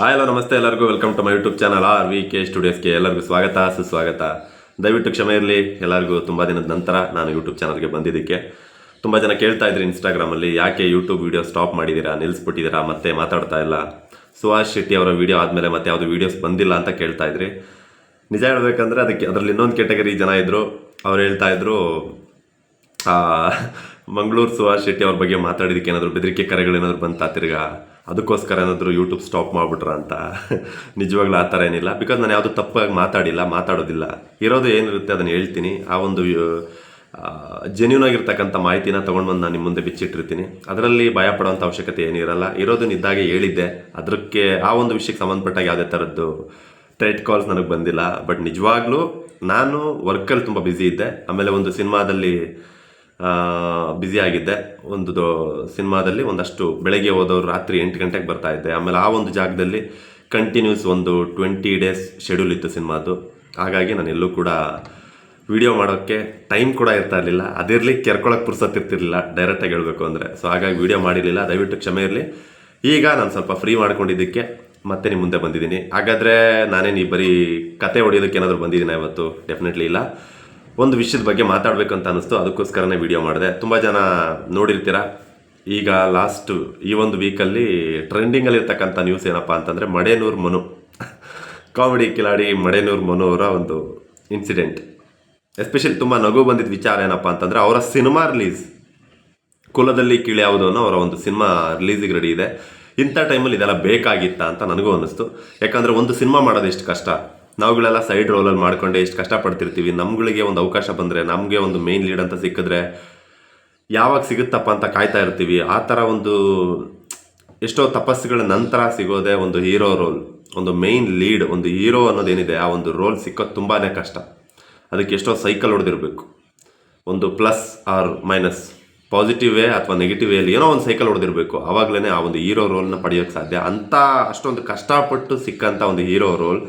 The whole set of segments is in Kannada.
ಹಾಯ್ ಹಲೋ ನಮಸ್ತೆ ಎಲ್ಲರಿಗೂ. Welcome to my YouTube channel R V K ಸ್ಟುಡಿಯೋಸ್ಗೆ ಎಲ್ಲರಿಗೂ ಸ್ವಾಗತ, ಸುಸ್ವಾಗತ. ದಯವಿಟ್ಟು ಕ್ಷಮೆ ಇರಲಿ. ಎಲ್ಲರಿಗೂ ತುಂಬ ದಿನದ ನಂತರ ನಾನು ಯೂಟ್ಯೂಬ್ ಚಾನಲ್ಗೆ ಬಂದಿದ್ದಕ್ಕೆ. ತುಂಬ ಜನ ಕೇಳ್ತಾ ಇದ್ರಿ ಇನ್ಸ್ಟಾಗ್ರಾಮಲ್ಲಿ ಯಾಕೆ ಯೂಟ್ಯೂಬ್ ವೀಡಿಯೋ ಸ್ಟಾಪ್ ಮಾಡಿದ್ದೀರಾ ನಿಲ್ಲಿಸ್ಬಿಟ್ಟಿದ್ದೀರಾ ಮತ್ತೆ ಮಾತಾಡ್ತಾ ಇಲ್ಲ? ಸುಹಾಸ್ ಶೆಟ್ಟಿ ಅವರ ವೀಡಿಯೋ ಆದಮೇಲೆ ಮತ್ತೆ ಯಾವುದು ವೀಡಿಯೋಸ್ ಬಂದಿಲ್ಲ ಅಂತ ಕೇಳ್ತಾ ಇದ್ರಿ. ನಿಜ ಹೇಳ್ಬೇಕಂದ್ರೆ ಅದಕ್ಕೆ, ಅದರಲ್ಲಿ ಇನ್ನೊಂದು ಕೆಟಗರಿ ಜನ ಇದ್ದರು ಅವ್ರು ಹೇಳ್ತಾ ಇದ್ರು ಮಂಗಳೂರು ಸುಹಾಸ್ ಶೆಟ್ಟಿ ಅವ್ರ ಬಗ್ಗೆ ಮಾತಾಡಿದ್ದಕ್ಕೆ ಏನಾದರೂ ಬೆದರಿಕೆ ಕರೆಗಳೇನಾದ್ರು ಬಂತಾ ತಿರ್ಗಾ? ಅದಕ್ಕೋಸ್ಕರ ಏನಾದರೂ ಯೂಟ್ಯೂಬ್ ಸ್ಟಾಪ್ ಮಾಡಿಬಿಟ್ರ ಅಂತ. ನಿಜವಾಗ್ಲೂ ಆ ಥರ ಏನಿಲ್ಲ. ಬಿಕಾಸ್ ನಾನು ಯಾವುದು ತಪ್ಪಾಗಿ ಮಾತಾಡಿಲ್ಲ, ಮಾತಾಡೋದಿಲ್ಲ. ಇರೋದು ಏನಿರುತ್ತೆ ಅದನ್ನು ಹೇಳ್ತೀನಿ. ಆ ಒಂದು ಜೆನ್ಯೂನ್ ಆಗಿರ್ತಕ್ಕಂಥ ಮಾಹಿತಿನ ತೊಗೊಂಡು ಬಂದು ನಾನು ನಿಮ್ಮ ಮುಂದೆ ಬಿಚ್ಚಿಟ್ಟಿರ್ತೀನಿ. ಅದರಲ್ಲಿ ಭಯ ಪಡೋವಂಥ ಅವಶ್ಯಕತೆ ಏನಿರಲ್ಲ ಇರೋದನ್ನ ಇದ್ದಾಗೆ ಹೇಳಿದ್ದೆ. ಅದಕ್ಕೆ ಆ ಒಂದು ವಿಷಯಕ್ಕೆ ಸಂಬಂಧಪಟ್ಟಾಗ ಯಾವುದೇ ಥರದ್ದು ಟ್ರೇಟ್ ಕಾಲ್ಸ್ ನನಗೆ ಬಂದಿಲ್ಲ. ಬಟ್ ನಿಜವಾಗ್ಲೂ ನಾನು ವರ್ಕಲ್ಲಿ ತುಂಬ ಬ್ಯುಸಿ ಇದ್ದೆ. ಆಮೇಲೆ ಒಂದು ಸಿನಿಮಾದಲ್ಲಿ ಬ್ಯುಸಿ ಆಗಿದ್ದೆ. ಒಂದು ಸಿನಿಮಾದಲ್ಲಿ ಒಂದಷ್ಟು ಬೆಳಗ್ಗೆ ಹೋದವರು ರಾತ್ರಿ ಎಂಟು ಗಂಟೆಗೆ ಬರ್ತಾ ಇದ್ದೆ. ಆಮೇಲೆ ಆ ಒಂದು ಜಾಗದಲ್ಲಿ ಕಂಟಿನ್ಯೂಸ್ ಒಂದು ಟ್ವೆಂಟಿ ಡೇಸ್ ಶೆಡ್ಯೂಲ್ ಇತ್ತು ಸಿನಿಮಾದು ಹಾಗಾಗಿ ನಾನು ಎಲ್ಲೂ ಕೂಡ ವಿಡಿಯೋ ಮಾಡೋಕ್ಕೆ ಟೈಮ್ ಕೂಡ ಇರ್ತಾ ಇರಲಿಲ್ಲ. ಅದಿರಲಿ ಕೆರ್ಕೊಳಕ್ಕೆ ಪುರ್ಸತ್ತಿರ್ತಿರ್ಲಿಲ್ಲ ಡೈರೆಕ್ಟಾಗಿ ಹೇಳಬೇಕು ಅಂದರೆ. ಸೊ ಹಾಗಾಗಿ ವಿಡಿಯೋ ಮಾಡಿರಲಿಲ್ಲ. ದಯವಿಟ್ಟು ಕ್ಷಮೆ ಇರಲಿ. ಈಗ ನಾನು ಸ್ವಲ್ಪ ಫ್ರೀ ಮಾಡ್ಕೊಂಡಿದ್ದಕ್ಕೆ ಮತ್ತೆ ನಿಮ್ಮ ಮುಂದೆ ಬಂದಿದ್ದೀನಿ. ಹಾಗಾದರೆ ನಾನೇನು ಈ ಬರೀ ಕತೆ ಹೊಡೆಯೋದಕ್ಕೆ ಏನಾದರೂ ಬಂದಿದ್ದೀನಿ ಇವತ್ತು? ಡೆಫಿನೆಟ್ಲಿ ಇಲ್ಲ. ಒಂದು ವಿಷಯದ ಬಗ್ಗೆ ಮಾತಾಡಬೇಕು ಅಂತ ಅನ್ನಿಸ್ತು. ಅದಕ್ಕೋಸ್ಕರನೇ ವಿಡಿಯೋ ಮಾಡಿದೆ. ತುಂಬ ಜನ ನೋಡಿರ್ತೀರ? ಈಗ ಲಾಸ್ಟ್ ಈ ಒಂದು ವೀಕಲ್ಲಿ ಟ್ರೆಂಡಿಂಗಲ್ಲಿರ್ತಕ್ಕಂಥ ನ್ಯೂಸ್ ಏನಪ್ಪ ಅಂತಂದರೆ ಮಡೇನೂರ್ ಮನು. ಕಾಮಿಡಿ ಕಿಲಾಡಿ ಮಡೇನೂರ್ ಮನು ಅವರ ಒಂದು ಇನ್ಸಿಡೆಂಟ್ ಎಸ್ಪೆಷಲಿ ತುಂಬ ನಗು ಬಂದಿದ್ದ ವಿಚಾರ ಏನಪ್ಪ ಅಂತಂದರೆ ಅವರ ಸಿನಿಮಾ ರಿಲೀಸ್ ಕುಲದಲ್ಲಿ ಕೀಳಿ ಯಾವುದು ಅನ್ನೋ ಅವರ ಒಂದು ಸಿನಿಮಾ ರಿಲೀಸಿಗೆ ರೆಡಿ ಇದೆ. ಇಂಥ ಟೈಮಲ್ಲಿ ಇದೆಲ್ಲ ಬೇಕಾಗಿತ್ತಾ ಅಂತ ನನಗೂ ಅನ್ನಿಸ್ತು. ಯಾಕಂದರೆ ಒಂದು ಸಿನಿಮಾ ಮಾಡೋದು ಎಷ್ಟು ಕಷ್ಟ? ನಾವುಗಳೆಲ್ಲ ಸೈಡ್ ರೋಲಲ್ಲಿ ಮಾಡ್ಕೊಂಡೆ ಎಷ್ಟು ಕಷ್ಟಪಡ್ತಿರ್ತೀವಿ. ನಮ್ಗಳಿಗೆ ಒಂದು ಅವಕಾಶ ಬಂದರೆ, ನಮಗೆ ಒಂದು ಮೇನ್ ಲೀಡ್ ಅಂತ ಸಿಕ್ಕಿದ್ರೆ ಯಾವಾಗ ಸಿಗುತ್ತಪ್ಪ ಅಂತ ಕಾಯ್ತಾ ಇರ್ತೀವಿ. ಆ ಥರ ಒಂದು ಎಷ್ಟೋ ತಪಸ್ಸುಗಳ ನಂತರ ಸಿಗೋದೇ ಒಂದು ಹೀರೋ ರೋಲ್ ಒಂದು ಮೇನ್ ಲೀಡ್ ಒಂದು ಹೀರೋ ಅನ್ನೋದೇನಿದೆ, ಆ ಒಂದು ರೋಲ್ ಸಿಕ್ಕೋದು ತುಂಬಾ ಕಷ್ಟ. ಅದಕ್ಕೆ ಎಷ್ಟೋ ಸೈಕಲ್ ಹೊಡೆದಿರಬೇಕು. ಒಂದು plus or minus positive way ಅಥವಾ ನೆಗೆಟಿವ್ ವೇಲಿ ಏನೋ ಒಂದು ಸೈಕಲ್ ಹೊಡೆದಿರಬೇಕು. ಆವಾಗಲೇ ಆ ಒಂದು ಹೀರೋ ರೋಲ್ನ ಪಡೆಯೋಕ್ಕೆ ಸಾಧ್ಯ. ಅಂಥ ಅಷ್ಟೊಂದು ಕಷ್ಟಪಟ್ಟು ಸಿಕ್ಕಂಥ ಒಂದು ಹೀರೋ ರೋಲ್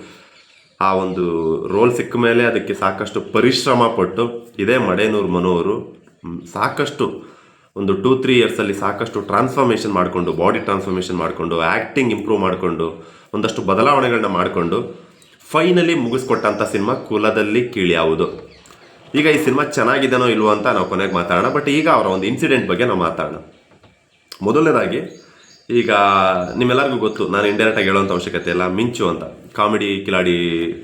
ಆ ಒಂದು ರೋಲ್ ಸಿಕ್ಕ ಮೇಲೆ ಅದಕ್ಕೆ ಸಾಕಷ್ಟು ಪರಿಶ್ರಮ ಪಟ್ಟು ಇದೇ ಮಡೇನೂರು ಮನೋರು ಸಾಕಷ್ಟು ಒಂದು ಟೂ ತ್ರೀ ಇಯರ್ಸಲ್ಲಿ ಸಾಕಷ್ಟು ಟ್ರಾನ್ಸ್ಫಾರ್ಮೇಷನ್ ಮಾಡಿಕೊಂಡು ಬಾಡಿ ಟ್ರಾನ್ಸ್ಫಾರ್ಮೇಷನ್ ಮಾಡಿಕೊಂಡು ಆ್ಯಕ್ಟಿಂಗ್ ಇಂಪ್ರೂವ್ ಮಾಡಿಕೊಂಡು, ಒಂದಷ್ಟು ಬದಲಾವಣೆಗಳನ್ನ ಮಾಡಿಕೊಂಡು ಫೈನಲಿ ಮುಗಿಸ್ಕೊಟ್ಟಂಥ ಸಿನಿಮಾ ಕುಲದಲ್ಲಿ ಕೀಳ್ಯಾವುದು ಈಗ ಈ ಸಿನಿಮಾ ಚೆನ್ನಾಗಿದೆನೋ ಇಲ್ವೋ ಅಂತ ನಾವು ಕೊನೆಗೆ ಮಾತಾಡೋಣ ಬಟ್ ಈಗ ಅವರ ಒಂದು ಇನ್ಸಿಡೆಂಟ್ ಬಗ್ಗೆ ನಾವು ಮಾತಾಡೋಣ. ಮೊದಲನೇದಾಗಿ ಈಗ ನಿಮ್ಮೆಲ್ಲರಿಗೂ ಗೊತ್ತು, ನಾನು ಇಂಡೈರೆಕ್ಟಾಗಿ ಹೇಳುವಂಥ ಅವಶ್ಯಕತೆ ಇಲ್ಲ. ಮಿಂಚು ಅಂತ. ಕಾಮಿಡಿ ಕಿಲಾಡಿ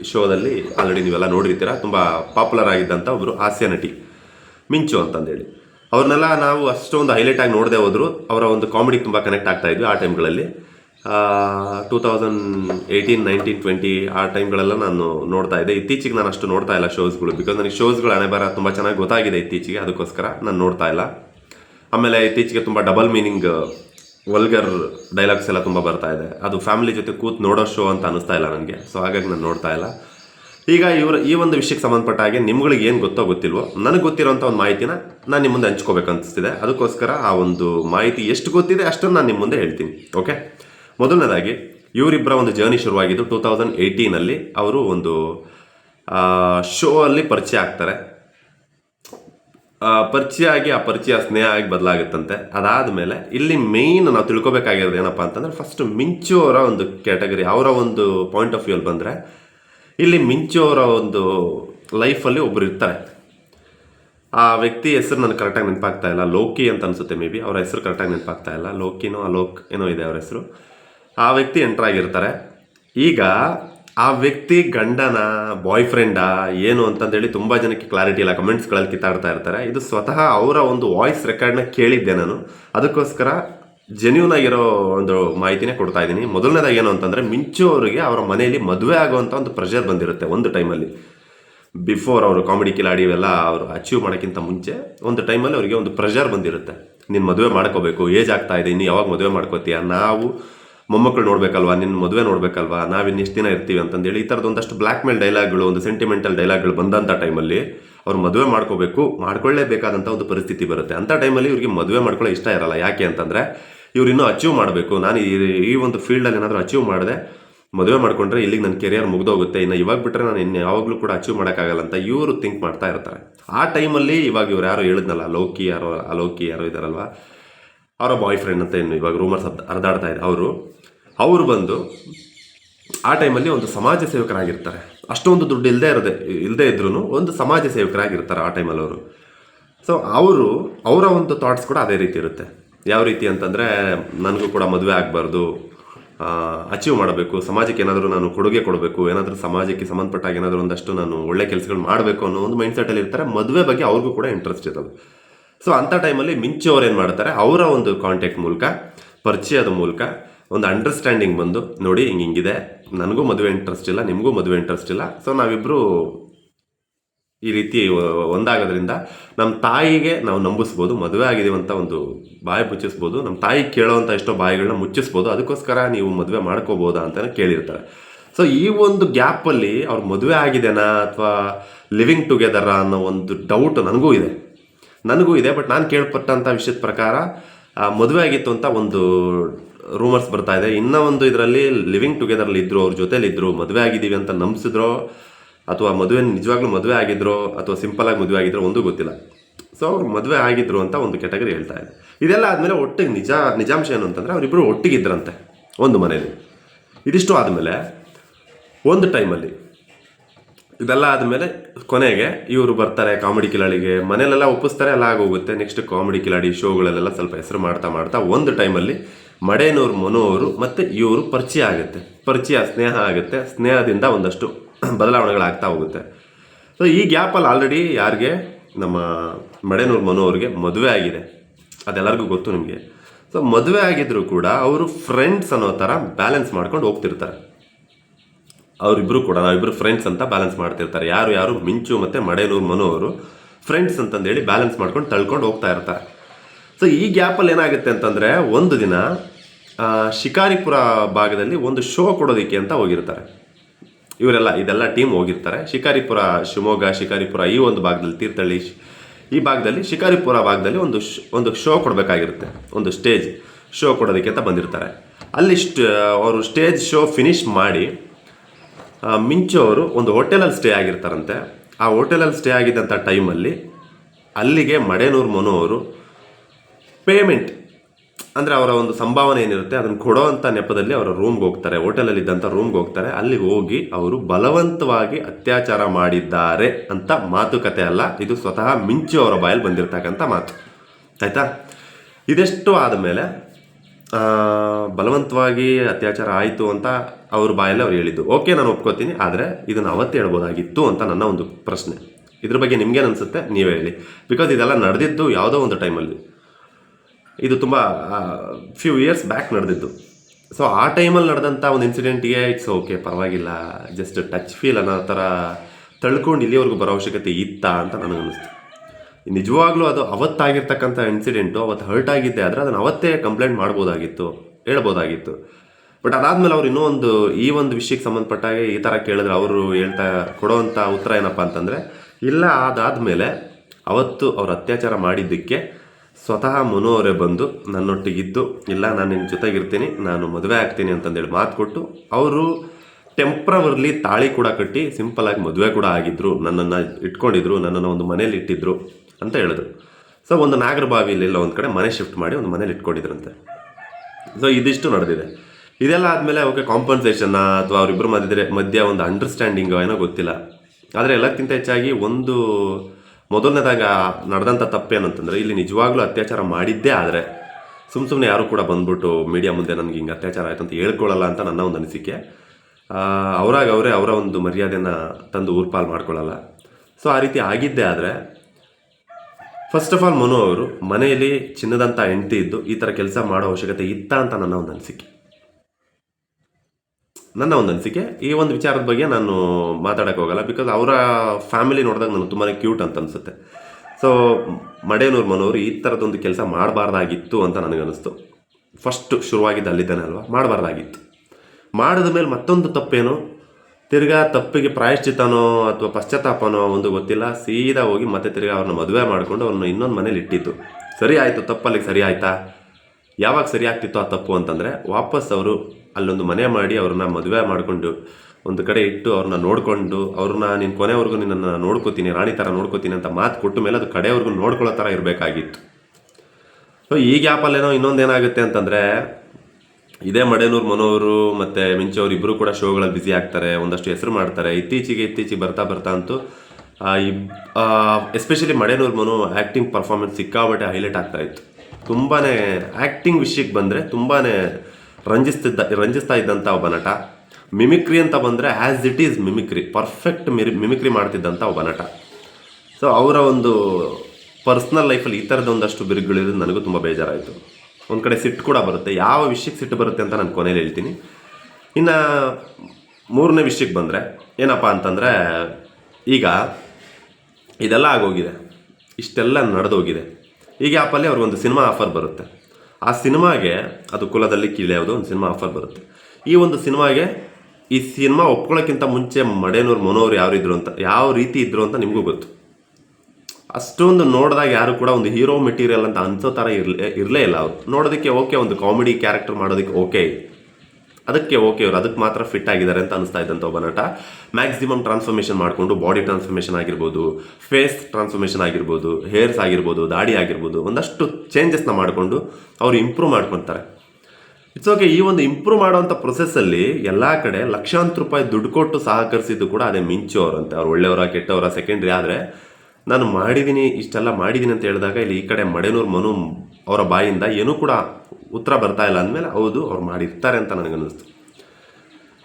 ಶೋದಲ್ಲಿ ಆಲ್ರೆಡಿ ನೀವೆಲ್ಲ ನೋಡಿರ್ತೀರ. ತುಂಬ ಪಾಪ್ಯುಲರ್ ಆಗಿದ್ದಂಥ ಒಬ್ಬರು ಹಾಸ್ಯ ನಟಿ ಮಿಂಚು ಅಂತಂದೇಳಿ. ಅವ್ರನ್ನೆಲ್ಲ ನಾವು ಅಷ್ಟೊಂದು ಹೈಲೈಟ್ ಆಗಿ ನೋಡದೆ ಹೋದ್ರು, ಅವರ ಒಂದು ಕಾಮಿಡಿ ತುಂಬ ಕನೆಕ್ಟ್ ಆಗ್ತಾ ಇದ್ವಿ ಆ ಟೈಮ್ಗಳಲ್ಲಿ two thousand eighteen nineteen twenty ಆ ಟೈಮ್ಗಳೆಲ್ಲ ನಾನು ನೋಡ್ತಾ ಇದ್ದೆ. ಇತ್ತೀಚೆಗೆ ನಾನು ಅಷ್ಟು ನೋಡ್ತಾ ಇಲ್ಲ ಶೋಸ್ಗಳು ಬಿಕಾಸ್ ನನಗೆ ಶೋಸ್ಗಳು ಹಣೆ ಬರ ತುಂಬ ಚೆನ್ನಾಗಿ ಗೊತ್ತಾಗಿದೆ ಇತ್ತೀಚೆಗೆ, ಅದಕ್ಕೋಸ್ಕರ ನಾನು ನೋಡ್ತಾ ಇಲ್ಲ. ಆಮೇಲೆ ಇತ್ತೀಚೆಗೆ ತುಂಬ ಡಬಲ್ ಮೀನಿಂಗ್ ವಲ್ಗರ್ ಡೈಲಾಗ್ಸ್ ಎಲ್ಲ ತುಂಬ ಬರ್ತಾ ಇದೆ. ಅದು ಫ್ಯಾಮಿಲಿ ಜೊತೆ ಕೂತ್ ನೋಡೋ ಶೋ ಅಂತ ಅನಿಸ್ತಾ ಇಲ್ಲ ನನಗೆ ಸೊ ಹಾಗಾಗಿ ನಾನು ನೋಡ್ತಾ ಇಲ್ಲ. ಈಗ ಇವ್ರ ಈ ಒಂದು ವಿಷಯಕ್ಕೆ ಸಂಬಂಧಪಟ್ಟ ಹಾಗೆ ನಿಮ್ಗಳಿಗೆ ಏನು ಗೊತ್ತೋ ಗೊತ್ತಿಲ್ವೋ, ನನಗೆ ಗೊತ್ತಿರೋಂಥ ಒಂದು ಮಾಹಿತಿನ ನಾನು ನಿಮ್ಮ ಮುಂದೆ ಹಂಚ್ಕೋಬೇಕು ಅನಿಸ್ತಿದೆ. ಅದಕ್ಕೋಸ್ಕರ ಆ ಒಂದು ಮಾಹಿತಿ ಎಷ್ಟು ಗೊತ್ತಿದೆ ಅಷ್ಟನ್ನು ನಾನು ನಿಮ್ಮ ಮುಂದೆ ಹೇಳ್ತೀನಿ. ಓಕೆ ಮೊದಲನೇದಾಗಿ ಇವರಿಬ್ಬರ ಒಂದು ಜರ್ನಿ ಶುರುವಾಗಿದ್ದು ಟೂ ತೌಸಂಡ್ ಏಯ್ಟೀನಲ್ಲಿ ಅವರು ಒಂದು ಶೋ ಅಲ್ಲಿ ಪರಿಚಯ ಆಗ್ತಾರೆ. ಪರಿಚಯ ಆಗಿ ಆ ಪರಿಚಯ ಸ್ನೇಹ ಆಗಿ ಬದಲಾಗುತ್ತಂತೆ. ಅದಾದ ಮೇಲೆ ಇಲ್ಲಿ ಮೇಯ್ನ್ ನಾವು ತಿಳ್ಕೊಬೇಕಾಗಿರೋದು ಏನಪ್ಪ ಅಂತಂದ್ರೆ ಫಸ್ಟ್ ಮಿಂಚು ಅವರ ಒಂದು ಕ್ಯಾಟಗರಿ ಅವರ ಒಂದು ಪಾಯಿಂಟ್ ಆಫ್ ವ್ಯೂಲ್ಲಿ ಬಂದರೆ ಇಲ್ಲಿ ಮಿಂಚು ಅವರ ಒಂದು ಲೈಫಲ್ಲಿ ಒಬ್ಬರು ಇರ್ತಾರೆ. ಆ ವ್ಯಕ್ತಿ ಹೆಸರು ನನಗೆ ಕರೆಕ್ಟಾಗಿ ನೆನಪಾಗ್ತಾ ಇಲ್ಲ. ಲೋಕಿ ಅಂತ ಅನಿಸುತ್ತೆ ಮೇ ಬಿ. ಅವರ ಹೆಸರು ಕರೆಕ್ಟಾಗಿ ನೆನಪಾಗ್ತಾ ಇಲ್ಲ. ಲೋಕಿನೋ, ಅಲೋಕ್ ಏನೋ ಇದೆ ಅವರ ಹೆಸರು. ಆ ವ್ಯಕ್ತಿ ಎಂಟ್ರಾಗಿರ್ತಾರೆ ಈಗ ಆ ವ್ಯಕ್ತಿ ಗಂಡನ ಬಾಯ್ ಫ್ರೆಂಡಾ ಏನು ಅಂತಂದೇಳಿ ತುಂಬ ಜನಕ್ಕೆ ಕ್ಲಾರಿಟಿ ಇಲ್ಲ. ಕಮೆಂಟ್ಸ್ಗಳಲ್ಲಿ ಕಿತ್ತಾಡ್ತಾ ಇರ್ತಾರೆ. ಇದು ಸ್ವತಃ ಅವರ ಒಂದು ವಾಯ್ಸ್ ರೆಕಾರ್ಡ್ನ ಕೇಳಿದ್ದೆ ನಾನು. ಅದಕ್ಕೋಸ್ಕರ ಜೆನ್ಯೂನ್ ಆಗಿರೋ ಒಂದು ಮಾಹಿತಿನೇ ಕೊಡ್ತಾ ಇದ್ದೀನಿ. ಮೊದಲನೇದಾಗಿ ಏನು ಅಂತಂದರೆ, ಮಿಂಚು ಅವರಿಗೆ ಅವರ ಮನೆಯಲ್ಲಿ ಮದುವೆ ಆಗುವಂಥ ಒಂದು ಪ್ರೆಷರ್ ಬಂದಿರುತ್ತೆ ಒಂದು ಟೈಮಲ್ಲಿ ಬಿಫೋರ್ ಅವರು ಕಾಮಿಡಿ ಕಿಲಾಡಿ ಇವೆಲ್ಲ ಅವರು ಅಚೀವ್ ಮಾಡೋಕ್ಕಿಂತ ಮುಂಚೆ ಒಂದು ಟೈಮಲ್ಲಿ ಅವರಿಗೆ ಒಂದು ಪ್ರೆಷರ್ ಬಂದಿರುತ್ತೆ. ನೀನು ಮದುವೆ ಮಾಡ್ಕೋಬೇಕು ಏಜ್ ಆಗ್ತಾ ಇದೆ, ಇನ್ನು ಯಾವಾಗ ಮದುವೆ ಮಾಡ್ಕೋತೀಯ? ನಾವು ಮೊಮ್ಮಕ್ಕಳು ನೋಡ್ಬೇಕಲ್ವಾ ನಿನ್ನ ಮದುವೆ ನೋಡ್ಬೇಕಲ್ವಾ ನಾವು ಇಷ್ಟು ಎಷ್ಟು ದಿನ ಇರ್ತೀವಿ ಅಂತಂದೇಳಿ ಈ ಥರದ ಒಂದಷ್ಟು ಬ್ಲ್ಯಾಕ್ ಮೇಲ್ ಡೈಲಾಗ್ಗಳು ಒಂದು ಸೆಂಟಿಮೆಂಟಲ್ ಡೈಲಾಗ್ಗಳು ಬಂದಂಥ ಟೈಮಲ್ಲಿ ಅವ್ರು ಮದುವೆ ಮಾಡ್ಕೋಬೇಕು ಮಾಡ್ಕೊಳ್ಳೇಬೇಕಾದಂಥ ಒಂದು ಪರಿಸ್ಥಿತಿ ಬರುತ್ತೆ. ಅಂಥ ಟೈಮಲ್ಲಿ ಇವ್ರಿಗೆ ಮದುವೆ ಮಾಡ್ಕೊಳ್ಳೋ ಇಷ್ಟ ಇರಲ್ಲ. ಯಾಕೆ ಅಂತಂದರೆ ಇವ್ರು ಇನ್ನೂ ಅಚೀವ್ ಮಾಡಬೇಕು. ನಾನು ಈ ಒಂದು ಫೀಲ್ಡಲ್ಲಿ ಏನಾದರೂ ಅಚೀವ್ ಮಾಡಿದೆ, ಮದುವೆ ಮಾಡ್ಕೊಂಡ್ರೆ ಇಲ್ಲಿಗೆ ನನ್ನ ಕೆರಿಯರ್ ಮುಗ್ದೋಗುತ್ತೆ. ಇನ್ನು ಇವಾಗ ಬಿಟ್ಟರೆ ನಾನು ಇನ್ನು ಯಾವಾಗಲೂ ಕೂಡ ಅಚೀವ್ ಮಾಡೋಕ್ಕಾಗಲ್ಲ ಅಂತ ಇವರು ಥಿಂಕ್ ಮಾಡ್ತಾ ಇರ್ತಾರೆ. ಆ ಟೈಮಲ್ಲಿ ಇವಾಗ ಇವ್ರು ಯಾರು ಹೇಳಿದ್ನಲ್ಲ ಲೌಕಿ ಯಾರೋ, ಅಲೋಕಿ ಯಾರೋ ಇದ್ದಾರಲ್ವ ಅವರ ಬಾಯ್ ಫ್ರೆಂಡ್ ಅಂತ ಇನ್ನು ಇವಾಗ ರೂಮರ್ಸ್ ಹರಿದಾಡ್ತಾ ಇದೆ. ಅವರು ಅವರು ಬಂದು ಆ ಟೈಮಲ್ಲಿ ಒಂದು ಸಮಾಜ ಸೇವಕರಾಗಿರ್ತಾರೆ. ಅಷ್ಟೊಂದು ದುಡ್ಡು ಇಲ್ಲದೆ ಇರದೆ ಇಲ್ಲದೆ ಇದ್ರೂ ಒಂದು ಸಮಾಜ ಸೇವಕರಾಗಿರ್ತಾರೆ ಆ ಟೈಮಲ್ಲಿ ಅವರು. ಸೊ ಅವರು, ಅವರ ಒಂದು ಥಾಟ್ಸ್ ಕೂಡ ಅದೇ ರೀತಿ ಇರುತ್ತೆ. ಯಾವ ರೀತಿ ಅಂತಂದರೆ, ನನಗೂ ಕೂಡ ಮದುವೆ ಆಗಬಾರ್ದು. ಅಚೀವ್ ಮಾಡಬೇಕು. ಸಮಾಜಕ್ಕೆ ಏನಾದರೂ ನಾನು ಕೊಡುಗೆ ಕೊಡಬೇಕು. ಏನಾದರೂ ಸಮಾಜಕ್ಕೆ ಸಂಬಂಧಪಟ್ಟಾಗ ಏನಾದರೂ ಒಂದಷ್ಟು ನಾನು ಒಳ್ಳೆ ಕೆಲಸಗಳು ಮಾಡಬೇಕು ಅನ್ನೋ ಒಂದು ಮೈಂಡ್ಸೆಟಲ್ಲಿ ಇರ್ತಾರೆ. ಮದುವೆ ಬಗ್ಗೆ ಅವ್ರಿಗೂ ಕೂಡ ಇಂಟ್ರೆಸ್ಟ್ ಇರೋದು. ಸೊ ಅಂಥ ಟೈಮಲ್ಲಿ ಮಿಂಚು ಅವ್ರು ಏನು ಮಾಡ್ತಾರೆ? ಅವರ ಒಂದು ಕಾಂಟ್ಯಾಕ್ಟ್ ಮೂಲಕ, ಪರಿಚಯದ ಮೂಲಕ ಒಂದು ಅಂಡರ್ಸ್ಟ್ಯಾಂಡಿಂಗ್ ಬಂದು, ನೋಡಿ, ಹಿಂಗೆ ಹಿಂಗಿದೆ. ನನಗೂ ಮದುವೆ ಇಂಟ್ರೆಸ್ಟ್ ಇಲ್ಲ, ನಿಮಗೂ ಮದುವೆ ಇಂಟ್ರೆಸ್ಟ್ ಇಲ್ಲ. ಸೊ ನಾವಿಬ್ಬರು ಈ ರೀತಿ ಒಂದಾಗೋದ್ರಿಂದ ನಮ್ಮ ತಾಯಿಗೆ ನಾವು ನಂಬಿಸ್ಬೋದು, ಮದುವೆ ಆಗಿದ್ದೀವಿ ಅಂತ ಒಂದು ಬಾಯಿ ಮುಚ್ಚಿಸ್ಬೋದು ನಮ್ಮ ತಾಯಿ ಕೇಳೋವಂಥ ಎಷ್ಟೋ ಬಾಯಿಗಳನ್ನ ಮುಚ್ಚಿಸ್ಬೋದು, ಅದಕ್ಕೋಸ್ಕರ ನೀವು ಮದುವೆ ಮಾಡ್ಕೋಬೋದಾ ಅಂತಲೇ ಕೇಳಿರ್ತಾರೆ. ಸೊ ಈ ಒಂದು ಗ್ಯಾಪಲ್ಲಿ ಅವ್ರ ಮದುವೆ ಆಗಿದೆನಾ ಅಥವಾ ಲಿವಿಂಗ್ ಟುಗೆದರ ಅನ್ನೋ ಒಂದು ಡೌಟ್ ನನಗೂ ಇದೆ. ನನಗೂ ಇದೆ ಬಟ್ ನಾನು ಕೇಳ್ಪಟ್ಟಂಥ ವಿಷಯದ ಪ್ರಕಾರ ಮದುವೆ ಆಗಿತ್ತು ಅಂತ ಒಂದು ರೂಮರ್ಸ್ ಬರ್ತಾ ಇದೆ. ಇನ್ನೂ ಒಂದು ಇದರಲ್ಲಿ ಲಿವಿಂಗ್ ಟುಗೆದರ್ಲಿ ಇದ್ರು, ಅವ್ರ ಜೊತೆಲಿ ಇದ್ರು, ಮದುವೆ ಆಗಿದ್ದೀವಿ ಅಂತ ನಂಬಿಸಿದ್ರೋ, ಅಥವಾ ಮದುವೆ ನಿಜವಾಗ್ಲೂ ಮದುವೆ ಆಗಿದ್ರೋ, ಅಥವಾ ಸಿಂಪಲ್ ಆಗಿ ಮದುವೆ ಆಗಿದ್ರೋ ಒಂದು ಗೊತ್ತಿಲ್ಲ. ಸೊ ಅವ್ರು ಮದುವೆ ಆಗಿದ್ರು ಅಂತ ಒಂದು ಕೆಟಗರಿ ಹೇಳ್ತಾ ಇದೆ. ಇದೆಲ್ಲ ಆದಮೇಲೆ ಒಟ್ಟಿಗೆ ನಿಜ, ನಿಜಾಂಶ ಏನು ಅಂತಂದರೆ ಅವರಿಬ್ಬರು ಒಟ್ಟಿಗಿದ್ರಂತೆ, ಒಂದು ಮನೇಲಿ ಇದಿಷ್ಟು ಆದಮೇಲೆ, ಒಂದು ಟೈಮಲ್ಲಿ ಇದೆಲ್ಲ ಆದಮೇಲೆ ಕೊನೆಗೆ ಇವರು ಬರ್ತಾರೆ ಕಾಮಿಡಿ ಕಿಲಾಡಿಗೆ ಮನೇಲೆಲ್ಲ ಒಪ್ಪಿಸ್ತಾರೆ, ಎಲ್ಲ ಆಗೋಗುತ್ತೆ. ನೆಕ್ಸ್ಟ್ ಕಾಮಿಡಿ ಕಿಲಾಡಿ ಶೋಗಳಲ್ಲೆಲ್ಲ ಸ್ವಲ್ಪ ಹೆಸರು ಮಾಡ್ತಾ ಮಾಡ್ತಾ ಒಂದು ಟೈಮಲ್ಲಿ ಮಡೇನೂರು ಮನು ಅವರು ಮತ್ತು ಇವರು ಪರಿಚಯ ಆಗುತ್ತೆ. ಪರಿಚಯ, ಸ್ನೇಹ ಆಗುತ್ತೆ. ಸ್ನೇಹದಿಂದ ಒಂದಷ್ಟು ಬದಲಾವಣೆಗಳಾಗ್ತಾ ಹೋಗುತ್ತೆ. ಸೊ ಈ ಗ್ಯಾಪಲ್ಲಿ ಆಲ್ರೆಡಿ ಯಾರಿಗೆ? ನಮ್ಮ ಮಡೇನೂರು ಮನು ಅವ್ರಿಗೆ ಮದುವೆ ಆಗಿದೆ. ಅದೆಲ್ಲರಿಗೂ ಗೊತ್ತು ನಿಮಗೆ. ಸೊ ಮದುವೆ ಆಗಿದ್ದರೂ ಕೂಡ ಅವರು ಫ್ರೆಂಡ್ಸ್ ಅನ್ನೋ ಥರ ಬ್ಯಾಲೆನ್ಸ್ ಮಾಡ್ಕೊಂಡು ಹೋಗ್ತಿರ್ತಾರೆ. ಅವರಿಬ್ಬರು ಕೂಡ ನಾವಿಬ್ಬರು ಫ್ರೆಂಡ್ಸ್ ಅಂತ ಬ್ಯಾಲೆನ್ಸ್ ಮಾಡ್ತಿರ್ತಾರೆ. ಯಾರು ಯಾರು ಮಿಂಚು ಮತ್ತು ಮಡೇನೂರು ಮನು ಅವರು ಫ್ರೆಂಡ್ಸ್ ಅಂತಂದೇಳಿ ಬ್ಯಾಲೆನ್ಸ್ ಮಾಡ್ಕೊಂಡು ತಳ್ಕೊಂಡು ಹೋಗ್ತಾ ಇರ್ತಾರೆ. ಸೊ ಈ ಗ್ಯಾಪಲ್ಲಿ ಏನಾಗುತ್ತೆ ಅಂತಂದರೆ, ಒಂದು ದಿನ ಶಿಕಾರಿಪುರ ಭಾಗದಲ್ಲಿ ಒಂದು ಶೋ ಕೊಡೋದಕ್ಕೆ ಅಂತ ಹೋಗಿರ್ತಾರೆ. ಇವರೆಲ್ಲ, ಇದೆಲ್ಲ ಟೀಮ್ ಹೋಗಿರ್ತಾರೆ. ಶಿಕಾರಿಪುರ, ಶಿವಮೊಗ್ಗ, ಶಿಕಾರಿಪುರ, ಈ ಒಂದು ಭಾಗದಲ್ಲಿ, ತೀರ್ಥಹಳ್ಳಿ ಈ ಭಾಗದಲ್ಲಿ, ಶಿಕಾರಿಪುರ ಭಾಗದಲ್ಲಿ ಒಂದು ಒಂದು ಶೋ ಕೊಡಬೇಕಾಗಿರುತ್ತೆ. ಒಂದು ಸ್ಟೇಜ್ ಶೋ ಕೊಡೋದಕ್ಕೆ ಅಂತ ಬಂದಿರ್ತಾರೆ. ಅಲ್ಲಿ ಸ್ಟ್, ಅವರು ಸ್ಟೇಜ್ ಶೋ ಫಿನಿಶ್ ಮಾಡಿ ಮಿಂಚು ಅವರು ಒಂದು ಹೋಟೆಲಲ್ಲಿ ಸ್ಟೇ ಆಗಿರ್ತಾರಂತೆ. ಆ ಹೋಟೆಲಲ್ಲಿ ಸ್ಟೇ ಆಗಿದ್ದಂಥ ಟೈಮಲ್ಲಿ ಅಲ್ಲಿಗೆ ಮಡೇನೂರು ಮನು ಅವರು ಪೇಮೆಂಟ್. ಅಂದರೆ ಅವರ ಒಂದು ಸಂಭಾವನೆ ಏನಿರುತ್ತೆ, ಅದನ್ನು ಕೊಡೋವಂಥ ನೆಪದಲ್ಲಿ ಅವರ ರೂಮ್ಗೆ ಹೋಗ್ತಾರೆ. ಹೋಟೆಲಲ್ಲಿ ಇದ್ದಂಥ ರೂಮ್ಗೆ ಹೋಗ್ತಾರೆ. ಅಲ್ಲಿ ಹೋಗಿ ಅವರು ಬಲವಂತವಾಗಿ ಅತ್ಯಾಚಾರ ಮಾಡಿದ್ದಾರೆ ಅಂತ ಮಾತುಕತೆ ಅಲ್ಲ, ಇದು ಸ್ವತಃ ಮಿಂಚು ಅವರ ಬಾಯಲ್ಲಿ ಬಂದಿರತಕ್ಕಂಥ ಮಾತು. ಆಯಿತಾ? ಇದೆಷ್ಟು ಆದಮೇಲೆ ಬಲವಂತವಾಗಿ ಅತ್ಯಾಚಾರ ಆಯಿತು ಅಂತ ಅವ್ರ ಬಾಯಲ್ಲಿ ಅವ್ರು ಹೇಳಿದ್ದು. ಓಕೆ ನಾನು ಒಪ್ಕೋತೀನಿ, ಆದರೆ ಇದನ್ನು ಅವತ್ತೇ ಹೇಳ್ಬೋದಾಗಿತ್ತು ಅಂತ ನನ್ನ ಒಂದು ಪ್ರಶ್ನೆ. ಇದ್ರ ಬಗ್ಗೆ ನಿಮ್ಗೇನು ಅನಿಸುತ್ತೆ? ನೀವೇ ಹೇಳಿ. ಬಿಕಾಸ್ ಇದೆಲ್ಲ ನಡೆದಿದ್ದು ಯಾವುದೋ ಒಂದು ಟೈಮಲ್ಲಿ ಇದು ತುಂಬ ಫ್ಯೂ ಇಯರ್ಸ್ ಬ್ಯಾಕ್ ನಡೆದಿದ್ದು. ಸೊ ಆ ಟೈಮಲ್ಲಿ ನಡೆದಂಥ ಒಂದು ಇನ್ಸಿಡೆಂಟ್ಗೆ ಇಟ್ಸ್ ಓಕೆ ಪರವಾಗಿಲ್ಲ. ಜಸ್ಟ್ ಟಚ್ ಫೀಲ್ ಅನ್ನೋ ಥರ ತಳ್ಕೊಂಡು ಇಲ್ಲಿವರೆಗೂ ಬರೋ ಅವಶ್ಯಕತೆ ಇತ್ತಾ ಅಂತ ನನಗನ್ನಿಸ್ತು. ನಿಜವಾಗ್ಲೂ ಅದು ಅವತ್ತಾಗಿರ್ತಕ್ಕಂಥ ಇನ್ಸಿಡೆಂಟು ಅವತ್ತು ಹರ್ಟ್ ಆಗಿದ್ದೆ ಆದರೆ ಅದನ್ನು ಅವತ್ತೇ ಕಂಪ್ಲೇಂಟ್ ಮಾಡ್ಬೋದಾಗಿತ್ತು, ಹೇಳ್ಬೋದಾಗಿತ್ತು. ಬಟ್ ಅದಾದಮೇಲೆ ಅವ್ರು ಇನ್ನೂ ಒಂದು, ಈ ಒಂದು ವಿಷಯಕ್ಕೆ ಸಂಬಂಧಪಟ್ಟಾಗೆ ಈ ಥರ ಕೇಳಿದ್ರೆ ಅವರು ಹೇಳ್ತಾ, ಕೊಡೋವಂಥ ಉತ್ತರ ಏನಪ್ಪ ಅಂತಂದರೆ, ಇಲ್ಲ ಅದಾದಮೇಲೆ ಅವತ್ತು ಅವ್ರು ಅತ್ಯಾಚಾರ ಮಾಡಿದ್ದಕ್ಕೆ ಸ್ವತಃ ಮನು ಅವರೇ ಬಂದು ನನ್ನೊಟ್ಟಿಗಿದ್ದು, ಇಲ್ಲ, ನಾನು ನಿನ್ನ ಜೊತೆಗಿರ್ತೀನಿ, ನಾನು ಮದುವೆ ಆಗ್ತೀನಿ ಅಂತಂದೇಳಿ ಮಾತು ಕೊಟ್ಟು, ಅವರು ಟೆಂಪ್ರವರ್ಲಿ ತಾಳಿ ಕೂಡ ಕಟ್ಟಿ ಸಿಂಪಲಾಗಿ ಮದುವೆ ಕೂಡ ಆಗಿದ್ದರು ನನ್ನನ್ನು ಇಟ್ಕೊಂಡಿದ್ರು, ನನ್ನನ್ನು ಒಂದು ಮನೇಲಿ ಇಟ್ಟಿದ್ರು ಅಂತ ಹೇಳಿದ್ರು ಸೊ ಒಂದು ನಾಗರಬಾವಿಲೆಲ್ಲ ಒಂದು ಕಡೆ ಮನೆ ಶಿಫ್ಟ್ ಮಾಡಿ ಒಂದು ಮನೇಲಿ ಇಟ್ಕೊಂಡಿದ್ರಂತೆ. ಸೊ ಇದಿಷ್ಟು ನಡೆದಿದೆ. ಇದೆಲ್ಲ ಆದಮೇಲೆ ಅವಕ್ಕೆ ಕಾಂಪನ್ಸೇಷನ್ನ ಅಥವಾ ಅವರಿಬ್ಬರು ಮಧ್ಯೆ ಮಧ್ಯ ಒಂದು ಅಂಡರ್ಸ್ಟ್ಯಾಂಡಿಂಗ್ ಏನೋ ಗೊತ್ತಿಲ್ಲ. ಆದರೆ ಎಲ್ಲಕ್ಕಿಂತ ಹೆಚ್ಚಾಗಿ ಒಂದು ಮೊದಲನೇದಾಗ ನಡೆದಂಥ ತಪ್ಪೇನಂತಂದರೆ ಇಲ್ಲಿ ನಿಜವಾಗ್ಲೂ ಅತ್ಯಾಚಾರ ಮಾಡಿದ್ದೇ ಆದರೆ ಸುಮ್ಮ ಸುಮ್ಮನೆ ಯಾರು ಕೂಡ ಬಂದ್ಬಿಟ್ಟು ಮೀಡಿಯಾ ಮುಂದೆ ನನಗೆ ಹಿಂಗೆ ಅತ್ಯಾಚಾರ ಆಯಿತು ಅಂತ ಹೇಳ್ಕೊಳ್ಳಲ್ಲ ಅಂತ ನನ್ನ ಒಂದು ಅನಿಸಿಕೆ. ಅವರಾಗ ಅವರೇ ಅವರ ಒಂದು ಮರ್ಯಾದೆನ ತಂದು ಊರ್ಪಾಲ್ ಮಾಡ್ಕೊಳ್ಳಲ್ಲ. ಸೊ ಆ ರೀತಿ ಆಗಿದ್ದೇ ಆದರೆ ಫಸ್ಟ್ ಆಫ್ ಆಲ್ ಮನು ಅವರು ಮನೆಯಲ್ಲಿ ಚಿನ್ನದಂಥ ಹೆಂಡತಿ ಇದ್ದು ಈ ಥರ ಕೆಲಸ ಮಾಡೋ ಅವಶ್ಯಕತೆ ಇತ್ತ ಅಂತ ನನ್ನ ಒಂದು ಅನಿಸಿಕೆ. ನನ್ನ ಒಂದು ಅನಿಸಿಕೆ. ಈ ಒಂದು ವಿಚಾರದ ಬಗ್ಗೆ ನಾನು ಮಾತಾಡೋಕೆ ಹೋಗಲ್ಲ. ಬಿಕಾಸ್ ಅವರ ಫ್ಯಾಮಿಲಿ ನೋಡಿದಾಗ ನನಗೆ ತುಂಬಾ ಕ್ಯೂಟ್ ಅಂತ ಅನಿಸುತ್ತೆ. ಸೊ ಮಡೇನೂರು ಮನೋರು ಈ ಥರದೊಂದು ಕೆಲಸ ಮಾಡಬಾರ್ದಾಗಿತ್ತು ಅಂತ ನನಗನ್ನಿಸ್ತು ಫಸ್ಟ್ ಶುರುವಾಗಿದ್ದು ಅಲ್ಲಿದ್ದಾನೆ ಅಲ್ವಾ? ಮಾಡಬಾರ್ದಾಗಿತ್ತು. ಮಾಡಿದ ಮೇಲೆ ಮತ್ತೊಂದು ತಪ್ಪೇನು? ತಿರ್ಗಾ ತಪ್ಪಿಗೆ ಪ್ರಾಯಶ್ಚಿತನೋ ಅಥವಾ ಪಶ್ಚಾತ್ತಾಪನೋ ಒಂದು ಗೊತ್ತಿಲ್ಲ. ಸೀದಾ ಹೋಗಿ ಮತ್ತೆ ತಿರ್ಗಾ ಅವ್ರನ್ನ ಮದುವೆ ಮಾಡಿಕೊಂಡು ಅವ್ರನ್ನ ಇನ್ನೊಂದು ಮನೇಲಿ ಇಟ್ಟಿತ್ತು ಸರಿ ಆಯಿತು ತಪ್ಪಲ್ಲಿಗೆ ಸರಿ ಆಯ್ತಾ? ಯಾವಾಗ ಸರಿ ಆಗ್ತಿತ್ತು ಆ ತಪ್ಪು ಅಂತಂದರೆ ವಾಪಸ್ ಅವರು ಅಲ್ಲೊಂದು ಮನೆ ಮಾಡಿ ಅವ್ರನ್ನ ಮದುವೆ ಮಾಡಿಕೊಂಡು ಒಂದು ಕಡೆ ಇಟ್ಟು ಅವ್ರನ್ನ ನೋಡಿಕೊಂಡು ಅವ್ರನ್ನ ನಿನ್ನ ಕೊನೆವರೆಗೂ ನಿನ್ನನ್ನು ನೋಡ್ಕೋತೀನಿ, ರಾಣಿ ಥರ ನೋಡ್ಕೋತೀನಿ ಅಂತ ಮಾತು ಕೊಟ್ಟ ಮೇಲೆ ಅದು ಕಡೆವರೆಗೂ ನೋಡ್ಕೊಳ್ಳೋ ಥರ ಇರಬೇಕಾಗಿತ್ತು. ಸೊ ಈ ಗ್ಯಾಪಲ್ಲೇನೋ ಇನ್ನೊಂದು ಏನಾಗುತ್ತೆ ಅಂತಂದರೆ, ಇದೇ ಮಡೇನೂರ್ ಮನೋರು ಮತ್ತು ಮಿಂಚು ಅವರು ಇಬ್ಬರು ಕೂಡ ಶೋಗಳಲ್ಲಿ ಬ್ಯುಸಿ ಆಗ್ತಾರೆ, ಒಂದಷ್ಟು ಹೆಸರು ಮಾಡ್ತಾರೆ, ಇತ್ತೀಚೆಗೆ ಇತ್ತೀಚೆಗೆ ಬರ್ತಾ ಬರ್ತಾ ಅಂತೂ especially Madenur Manu acting performance ಸಿಕ್ಕಾಬಟ್ಟೆ ಹೈಲೈಟ್ ಆಗ್ತಾ ಇತ್ತು. ತುಂಬಾ ಆ್ಯಕ್ಟಿಂಗ್ ವಿಷಯಕ್ಕೆ ಬಂದರೆ ತುಂಬಾ ರಂಜಿಸ್ತಿದ್ದ, ರಂಜಿಸ್ತಾ ಇದ್ದಂಥ ಒಬ್ಬ ನಟ. ಮಿಮಿಕ್ರಿ ಅಂತ ಬಂದರೆ as it is mimicry perfect ಮಿರಿ, mimicry ಮಾಡ್ತಿದ್ದಂಥ ಒಬ್ಬ ನಟ. ಸೊ ಅವರ ಒಂದು ಪರ್ಸ್ನಲ್ ಲೈಫಲ್ಲಿ ಈ ಥರದ ಒಂದಷ್ಟು ಬಿರುಗುಗಳಿರೋದು ನನಗೂ ತುಂಬ ಬೇಜಾರಾಯಿತು. ಒಂದು ಕಡೆ ಸಿಟ್ಟು ಕೂಡ ಬರುತ್ತೆ. ಯಾವ ವಿಷಯಕ್ಕೆ ಸಿಟ್ಟು ಬರುತ್ತೆ ಅಂತ ನಾನು ಕೊನೆಯಲ್ಲಿ ಹೇಳ್ತೀನಿ. ಇನ್ನು ಮೂರನೇ ವಿಷಯಕ್ಕೆ ಬಂದರೆ ಏನಪ್ಪ ಅಂತಂದರೆ, ಈಗ ಇದೆಲ್ಲ ಆಗೋಗಿದೆ. ಇಷ್ಟೆಲ್ಲ ನಡೆದೋಗಿದೆ. ಈಗ ಆ್ಯಪಲ್ಲಿ ಅವ್ರಿಗೊಂದು ಸಿನಿಮಾ ಆಫರ್ ಬರುತ್ತೆ. ಆ ಸಿನಿಮಾಗೆ, ಅದು ಕುಲದಲ್ಲಿ ಕೀಳೆಯೋದು ಒಂದು ಸಿನಿಮಾ ಆಫರ್ ಬರುತ್ತೆ. ಈ ಒಂದು ಸಿನಿಮಾಗೆ, ಈ ಸಿನಿಮಾ ಒಪ್ಕೊಳ್ಳೋಕ್ಕಿಂತ ಮುಂಚೆ ಮಡೇನೂರು ಮನೋರು ಯಾರು ಇದ್ರು ಅಂತ, ಯಾವ ರೀತಿ ಇದ್ರು ಅಂತ ನಿಮಗೂ ಗೊತ್ತು. ಅಷ್ಟೊಂದು ನೋಡಿದಾಗ ಯಾರು ಕೂಡ ಒಂದು ಹೀರೋ ಮೆಟೀರಿಯಲ್ ಅಂತ ಅನ್ಸೋ ಥರ ಇರಲೇ ಇರಲೇ ಇಲ್ಲ ಅವರು. ನೋಡೋದಕ್ಕೆ ಓಕೆ, ಒಂದು ಕಾಮಿಡಿ ಕ್ಯಾರೆಕ್ಟರ್ ಮಾಡೋದಕ್ಕೆ ಓಕೆ. ಅದಕ್ಕೆ ಓಕೆ ಅವ್ರು, ಅದಕ್ಕೆ ಮಾತ್ರ ಫಿಟ್ ಆಗಿದ್ದಾರೆ ಅಂತ ಅನಿಸ್ತಾ ಇದ್ದಂಥ ಒಬ್ಬ ನಟ. ಮ್ಯಾಕ್ಸಿಮಮ್ ಟ್ರಾನ್ಸ್ಫಾರ್ಮೇಷನ್ ಮಾಡಿಕೊಂಡು ಬಾಡಿ ಟ್ರಾನ್ಸ್ಫಾರ್ಮೇಷನ್ ಆಗಿರ್ಬೋದು ಫೇಸ್ ಟ್ರಾನ್ಸ್ಫಾರ್ಮೇಷನ್ ಆಗಿರ್ಬೋದು ಹೇರ್ಸ್ ಆಗಿರ್ಬೋದು, ದಾಡಿ ಆಗಿರ್ಬೋದು, ಒಂದಷ್ಟು ಚೇಂಜಸ್ನ ಮಾಡಿಕೊಂಡು ಅವರು ಇಂಪ್ರೂವ್ ಮಾಡ್ಕೊತಾರೆ. ಇಟ್ಸ್ ಓಕೆ ಈ ಒಂದು ಇಂಪ್ರೂವ್ ಮಾಡುವಂಥ ಪ್ರೊಸೆಸ್ಸಲ್ಲಿ ಎಲ್ಲ ಕಡೆ ಲಕ್ಷಾಂತರ ರೂಪಾಯಿ ದುಡ್ಡು ಕೊಟ್ಟು ಸಹಕರಿಸಿದ್ದು ಕೂಡ ಅದೇ ಮಿಂಚು ಅವರಂತೆ ಅವ್ರು ಒಳ್ಳೆಯವರ ಕೆಟ್ಟವರ ಸೆಕೆಂಡ್ರಿ ಆದರೆ ನಾನು ಮಾಡಿದ್ದೀನಿ ಇಷ್ಟೆಲ್ಲ ಮಾಡಿದ್ದೀನಿ ಅಂತ ಹೇಳಿದಾಗ ಇಲ್ಲಿ ಈ ಕಡೆ ಮಡೇನೂರು ಮನು ಅವರ ಬಾಯಿಂದ ಏನೂ ಕೂಡ ಉತ್ತರ ಬರ್ತಾ ಇಲ್ಲ ಅಂದಮೇಲೆ ಹೌದು, ಅವ್ರು ಮಾಡಿರ್ತಾರೆ ಅಂತ ನನಗನ್ನಿಸ್ತು.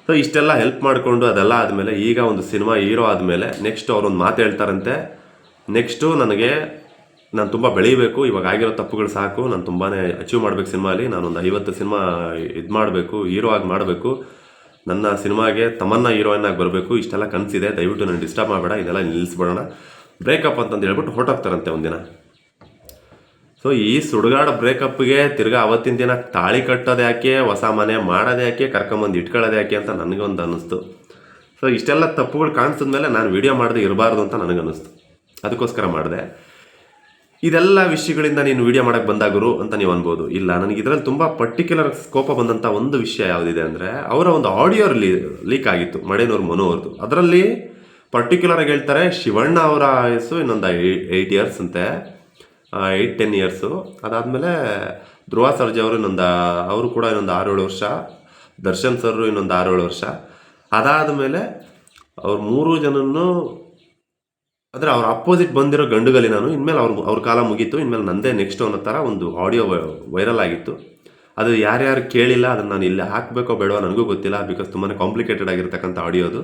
ಸೊ ಇಷ್ಟೆಲ್ಲ ಹೆಲ್ಪ್ ಮಾಡಿಕೊಂಡು ಅದೆಲ್ಲ ಆದಮೇಲೆ ಈಗ ಒಂದು ಸಿನಿಮಾ ಹೀರೋ ಆದಮೇಲೆ ನೆಕ್ಸ್ಟ್ ಅವರೊಂದು ಮಾತು ಹೇಳ್ತಾರಂತೆ. ನೆಕ್ಸ್ಟು ನನಗೆ ನಾನು ತುಂಬ ಬೆಳೀಬೇಕು, ಇವಾಗ ಆಗಿರೋ ತಪ್ಪುಗಳು ಸಾಕು, ನಾನು ತುಂಬಾ ಅಚೀವ್ ಮಾಡಬೇಕು ಸಿನಿಮಾಲಿ, ನಾನೊಂದು ಐವತ್ತು ಸಿನಿಮಾ ಇದು ಮಾಡಬೇಕು, ಹೀರೋ ಆಗಿ ಮಾಡಬೇಕು. ನನ್ನ ಸಿನಿಮಾಗೆ ತಮ್ಮನ್ನ ಹೀರೋಯಿನ್ ಆಗಿ ಬರಬೇಕು, ಇಷ್ಟೆಲ್ಲ ಕನಸಿದೆ, ದಯವಿಟ್ಟು ನಾನು ಡಿಸ್ಟರ್ಬ್ ಮಾಡಬೇಡ, ಇದೆಲ್ಲ ನಿಲ್ಲಿಸ್ಬಿಡೋಣ. ಬ್ರೇಕಪ್ ಅಂತಂದು ಹೇಳ್ಬಿಟ್ಟು ಹೊರಟೋಗ್ತಾರಂತೆ ಒಂದಿನ. ಸೊ ಈ ಸುಡುಗಾಡ ಬ್ರೇಕಪ್ಗೆ ತಿರ್ಗಾ ಅವತ್ತಿನ ದಿನ ತಾಳಿ ಕಟ್ಟೋದು ಯಾಕೆ, ಹೊಸ ಮನೆ ಮಾಡೋದು ಯಾಕೆ, ಕರ್ಕೊಂಬಂದು ಇಟ್ಕೊಳ್ಳೋದು ಯಾಕೆ ಅಂತ ನನಗೊಂದು ಅನ್ನಿಸ್ತು. ಸೊ ಇಷ್ಟೆಲ್ಲ ತಪ್ಪುಗಳು ಕಾಣಿಸಿದ್ಮೇಲೆ ನಾನು ವಿಡಿಯೋ ಮಾಡದೆ ಇರಬಾರ್ದು ಅಂತ ನನಗನ್ನಿಸ್ತು. ಅದಕ್ಕೋಸ್ಕರ ಮಾಡಿದೆ. ಇದೆಲ್ಲ ವಿಷಯಗಳಿಂದ ನೀನು ವಿಡಿಯೋ ಮಾಡಕ್ಕೆ ಬಂದಾಗರು ಅಂತ ನೀವು ಅನ್ಬೋದು. ಇಲ್ಲ, ನನಗೆ ಇದರಲ್ಲಿ ತುಂಬ ಪರ್ಟಿಕ್ಯುಲರ್ ಸ್ಕೋಪ ಬಂದಂಥ ಒಂದು ವಿಷಯ ಯಾವುದಿದೆ ಅಂದರೆ, ಅವರ ಒಂದು ಆಡಿಯೋ ಲೀಕ್ ಆಗಿತ್ತು, ಮಡೇನೂರು ಮನು ಅವ್ರದ್ದು ಅದರಲ್ಲಿ ಪರ್ಟಿಕ್ಯುಲರ್ ಆಗಿ ಹೇಳ್ತಾರೆ, ಶಿವಣ್ಣ ಅವರ ವಯಸ್ಸು ಇನ್ನೊಂದು ಏಯ್ಟ್ ಇಯರ್ಸ್ ಅಂತೆ. ಏಯ್ಟ್ ಟೆನ್ ಇಯರ್ಸು ಅದಾದಮೇಲೆ ಧ್ರುವ ಸರ್ಜೆ ಅವರು ಇನ್ನೊಂದು, ಅವರು ಕೂಡ ಇನ್ನೊಂದು ಆರೇಳು ವರ್ಷ. ದರ್ಶನ್ ಸರ್ ಇನ್ನೊಂದು ಆರೇಳು ವರ್ಷ. ಅದಾದ ಮೇಲೆ ಅವ್ರು ಮೂರು ಜನನು ಅಂದರೆ ಅವ್ರ ಅಪೋಸಿಟ್ ಬಂದಿರೋ ಗಂಡುಗಲಿ ನಾನು, ಇನ್ಮೇಲೆ ಅವ್ರ ಅವ್ರ ಕಾಲ ಮುಗೀತು, ಇನ್ಮೇಲೆ ನಂದೇ ನೆಕ್ಸ್ಟ್ ಅನ್ನೋ ಥರ ಒಂದು ಆಡಿಯೋ ವೈರಲ್ ಆಗಿತ್ತು. ಅದು ಯಾರ್ಯಾರು ಕೇಳಿಲ್ಲ, ಅದನ್ನು ನಾನು ಇಲ್ಲಿ ಹಾಕಬೇಕೋ ಬೇಡವೋ ನನಗೂ ಗೊತ್ತಿಲ್ಲ ಬಿಕಾಸ್ ತುಂಬಾ ಕಾಂಪ್ಲಿಕೇಟೆಡ್ ಆಗಿರ್ತಕ್ಕಂಥ ಆಡಿಯೋ ಅದು.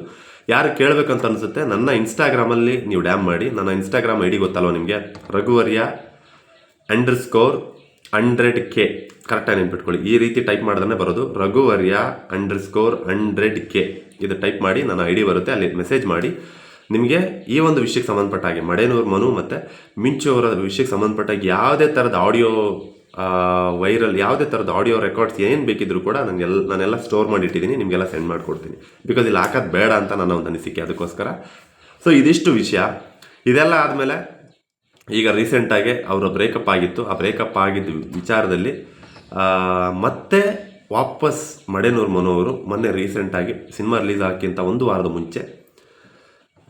ಯಾರು ಕೇಳಬೇಕಂತ ಅನಿಸುತ್ತೆ, ನನ್ನ ಇನ್ಸ್ಟಾಗ್ರಾಮಲ್ಲಿ ನೀವು ಡ್ಯಾಮ್ ಮಾಡಿ. ನನ್ನ ಇನ್ಸ್ಟಾಗ್ರಾಮ್ ಐ ಡಿ ಗೊತ್ತಲ್ವ ನಿಮಗೆ? ರಘುವರ್ಯ ಅಂಡರ್ ಸ್ಕೋರ್ ಹಂಡ್ರೆಡ್ ಕೆ ಕರೆಕ್ಟಾಗಿ ನೆನ್ಪಿಟ್ಕೊಳ್ಳಿ. ಈ ರೀತಿ ಟೈಪ್ ಮಾಡಿದ್ರೆ ಬರೋದು. ರಘುವರ್ಯ ಅಂಡರ್ ಸ್ಕೋರ್ ಹಂಡ್ರೆಡ್ ಕೆ ಇದು ಟೈಪ್ ಮಾಡಿ, ನನ್ನ ಐ ಡಿ ಬರುತ್ತೆ, ಅಲ್ಲಿ ಮೆಸೇಜ್ ಮಾಡಿ. ನಿಮಗೆ ಈ ಒಂದು ವಿಷಯಕ್ಕೆ ಸಂಬಂಧಪಟ್ಟ ಹಾಗೆ ಮಡೇನೂರು ಮನು ಮತ್ತು ಮಿಂಚು ಅವರ ವಿಷಯಕ್ಕೆ ಸಂಬಂಧಪಟ್ಟಾಗಿ ಯಾವುದೇ ಥರದ ಆಡಿಯೋ ವೈರಲ್ ಯಾವುದೇ ಥರದ ಆಡಿಯೋ ರೆಕಾರ್ಡ್ಸ್ ಏನು ಬೇಕಿದ್ರು ಕೂಡ ನನಗೆಲ್ಲ ನಾನೆಲ್ಲ ಸ್ಟೋರ್ ಮಾಡಿಟ್ಟಿದ್ದೀನಿ ನಿಮಗೆಲ್ಲ ಸೆಂಡ್ ಮಾಡಿಕೊಡ್ತೀನಿ. ಬಿಕಾಸ್ ಇಲ್ಲಿ ಹಾಕೋದು ಬೇಡ ಅಂತ ನನ್ನ ಒಂದು ಅನಿಸಿಕೆ, ಅದಕ್ಕೋಸ್ಕರ. ಸೊ ಇದಿಷ್ಟು ವಿಷಯ. ಇದೆಲ್ಲ ಆದಮೇಲೆ ಈಗ ರೀಸೆಂಟಾಗಿ ಅವರ ಬ್ರೇಕಪ್ ಆಗಿತ್ತು. ಆ ಬ್ರೇಕಪ್ ಆಗಿದ್ದ ವಿಚಾರದಲ್ಲಿ ಮತ್ತೆ ವಾಪಸ್ ಮಡೇನೂರು ಮನು ಅವರು ಮೊನ್ನೆ ರೀಸೆಂಟಾಗಿ ಸಿನಿಮಾ ರಿಲೀಸ್ ಹಾಕಿಂತ ಒಂದು ವಾರದ ಮುಂಚೆ,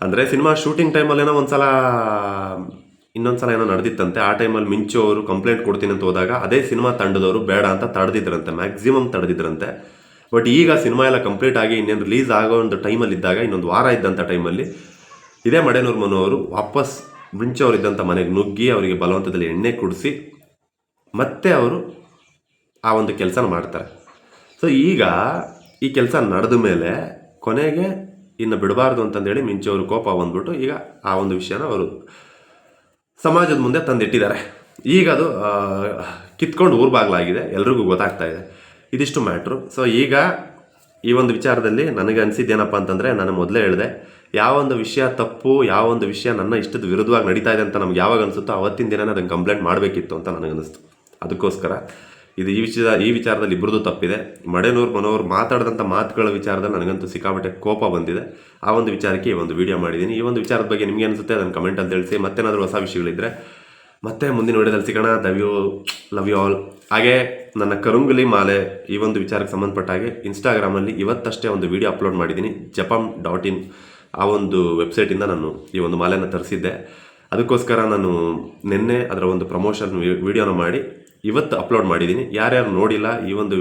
ಅಂದರೆ ಸಿನಿಮಾ ಶೂಟಿಂಗ್ ಟೈಮಲ್ಲೇನೋ ಒಂದು ಸಲ ಇನ್ನೊಂದು ಸಲ ಏನೋ ನಡೆದಿತ್ತಂತೆ, ಆ ಟೈಮಲ್ಲಿ ಮಿಂಚು ಅವರು ಕಂಪ್ಲೇಂಟ್ ಕೊಡ್ತೀನಿ ಅಂತ ಹೋದಾಗ ಅದೇ ಸಿನಿಮಾ ತಂಡದವರು ಬೇಡ ಅಂತ ತಡೆದಿದ್ರಂತೆ ಮ್ಯಾಕ್ಸಿಮಮ್ ತಡೆದಿದ್ರಂತೆ. ಬಟ್ ಈಗ ಸಿನಿಮಾ ಎಲ್ಲ ಕಂಪ್ಲೀಟ್ ಆಗಿ ಇನ್ನೇನು ರಿಲೀಸ್ ಆಗೋ ಒಂದು ಟೈಮಲ್ಲಿ ಇದ್ದಾಗ, ಇನ್ನೊಂದು ವಾರ ಇದ್ದಂಥ ಟೈಮಲ್ಲಿ ಇದೇ ಮಡೇನೂರು ಮನು ಅವರು ವಾಪಸ್ ಮಿಂಚು ಅವರಿದ್ದಂಥ ಮನೆಗೆ ನುಗ್ಗಿ ಅವರಿಗೆ ಬಲವಂತದಲ್ಲಿ ಎಣ್ಣೆ ಕುಡಿಸಿ ಮತ್ತೆ ಅವರು ಆ ಒಂದು ಕೆಲಸನ ಮಾಡ್ತಾರೆ. ಸೊ ಈಗ ಈ ಕೆಲಸ ನಡೆದ ಮೇಲೆ ಕೊನೆಗೆ ಇನ್ನು ಬಿಡಬಾರ್ದು ಅಂತಂದೇಳಿ ಮಿಂಚು ಅವರು ಕೋಪ ಬಂದ್ಬಿಟ್ಟು ಈಗ ಆ ಒಂದು ವಿಷಯನ ಅವರು ಸಮಾಜದ ಮುಂದೆ ತಂದಿಟ್ಟಿದ್ದಾರೆ. ಈಗ ಅದು ಕಿತ್ಕೊಂಡು ಕಿತ್ಕೊಂಡು ಊರ್ಬಾಗ್ಲಾಗಿದೆ ಎಲ್ರಿಗೂ ಗೊತ್ತಾಗ್ತಾ ಇದೆ. ಇದಿಷ್ಟು ಮ್ಯಾಟ್ರು. ಸೊ ಈಗ ಈ ಒಂದು ವಿಚಾರದಲ್ಲಿ ನನಗೆ ಅನಿಸಿದ್ದೇನಪ್ಪ ಅಂತಂದರೆ, ನಾನು ಮೊದಲೇ ಹೇಳಿದೆ ಯಾವ ಒಂದು ವಿಷಯ ತಪ್ಪು ಯಾವ ಒಂದು ವಿಷಯ ನನ್ನ ಇಷ್ಟದ ವಿರುದ್ಧವಾಗಿ ನಡೀತಾ ಇದೆ ಅಂತ ನಮ್ಗೆ ಯಾವಾಗ ಅನಿಸುತ್ತೋ ಅವತ್ತಿನ ದಿನನೇ ಅದನ್ನು ಕಂಪ್ಲೇಂಟ್ ಮಾಡಬೇಕಿತ್ತು ಅಂತ ನನಗನ್ನಿಸ್ತು. ಅದಕ್ಕೋಸ್ಕರ ಇದು ಈ ವಿಚಾರ, ಈ ವಿಚಾರದಲ್ಲಿ ಇಬ್ಬರದು ತಪ್ಪಿದೆ. ಮಡೇನೂರು ಮನೋರು ಮಾತಾಡಿದಂಥ ಮಾತುಗಳ ವಿಚಾರದಲ್ಲಿ ನನಗಂತೂ ಸಿಕ್ಕಾಪಟ್ಟೆ ಕೋಪ ಬಂದಿದೆ. ಆ ಒಂದು ವಿಚಾರಕ್ಕೆ ಈ ಒಂದು ವಿಡಿಯೋ ಮಾಡಿದ್ದೀನಿ. ಈ ಒಂದು ವಿಚಾರದ ಬಗ್ಗೆ ನಿಮಗೆ ಅನಿಸುತ್ತೆ, ಅದನ್ನು ಕಮೆಂಟಲ್ಲಿ ತಿಳಿಸಿ. ಮತ್ತೇನಾದರೂ ಹೊಸ ವಿಷಯಗಳಿದ್ದರೆ ಮತ್ತೆ ಮುಂದಿನ ವಿಡಿಯೋದಲ್ಲಿ ಸಿಗೋಣ. ದವ್ ಯು ಲವ್ ಯು ಆಲ್ ಹಾಗೆ ನನ್ನ ಕರುಂಗುಲಿ ಮಾಲೆ ಈ ಒಂದು ವಿಚಾರಕ್ಕೆ ಸಂಬಂಧಪಟ್ಟ ಹಾಗೆ ಇನ್ಸ್ಟಾಗ್ರಾಮಲ್ಲಿ ಇವತ್ತಷ್ಟೇ ಒಂದು ವಿಡಿಯೋ ಅಪ್ಲೋಡ್ ಮಾಡಿದ್ದೀನಿ. ಜಪಮ್ ಡಾಟ್ ಇನ್ ಆ ಒಂದು ವೆಬ್ಸೈಟಿಂದ ನಾನು ಈ ಒಂದು ಮಾಲೆಯನ್ನು ತರಿಸಿದ್ದೆ. ಅದಕ್ಕೋಸ್ಕರ ನಾನು ನಿನ್ನೆ ಅದರ ಒಂದು ಪ್ರಮೋಷನ್ ವಿಡಿಯೋನ ಮಾಡಿ ಇವತ್ತು ಅಪ್ಲೋಡ್ ಮಾಡಿದ್ದೀನಿ. ಯಾರ್ಯಾರು ನೋಡಿಲ್ಲ, ಈ ಒಂದು,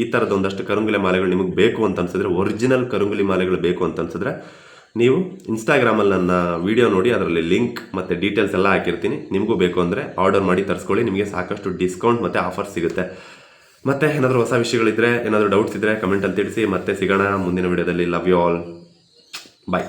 ಈ ಥರದ ಒಂದಷ್ಟು ಕರುಂಗುಲಿ ಮಾಲೆಗಳು ನಿಮಗೆ ಬೇಕು ಅಂತ ಅನ್ಸಿದ್ರೆ ಒರಿಜಿನಲ್ ಕರುಂಗುಲಿ ಮಾಲೆಗಳು ಬೇಕು ಅಂತ ಅನ್ಸಿದ್ರೆ, ನೀವು ಇನ್ಸ್ಟಾಗ್ರಾಮಲ್ಲಿ ನನ್ನ ವೀಡಿಯೋ ನೋಡಿ, ಅದರಲ್ಲಿ ಲಿಂಕ್ ಮತ್ತು ಡೀಟೇಲ್ಸ್ ಎಲ್ಲ ಹಾಕಿರ್ತೀನಿ. ನಿಮಗೂ ಬೇಕು ಅಂದರೆ ಆರ್ಡರ್ ಮಾಡಿ ತರಿಸ್ಕೊಳ್ಳಿ, ನಿಮಗೆ ಸಾಕಷ್ಟು ಡಿಸ್ಕೌಂಟ್ ಮತ್ತು ಆಫರ್ ಸಿಗುತ್ತೆ. ಮತ್ತೆ ಏನಾದರೂ ಹೊಸ ವಿಷಯಗಳಿದ್ದರೆ ಏನಾದರೂ ಡೌಟ್ಸ್ ಇದ್ದರೆ ಕಮೆಂಟಲ್ಲಿ ತಿಳಿಸಿ. ಮತ್ತೆ ಸಿಗೋಣ ಮುಂದಿನ ವಿಡಿಯೋದಲ್ಲಿ ಲವ್ ಯು ಆಲ್ ಬಾಯ್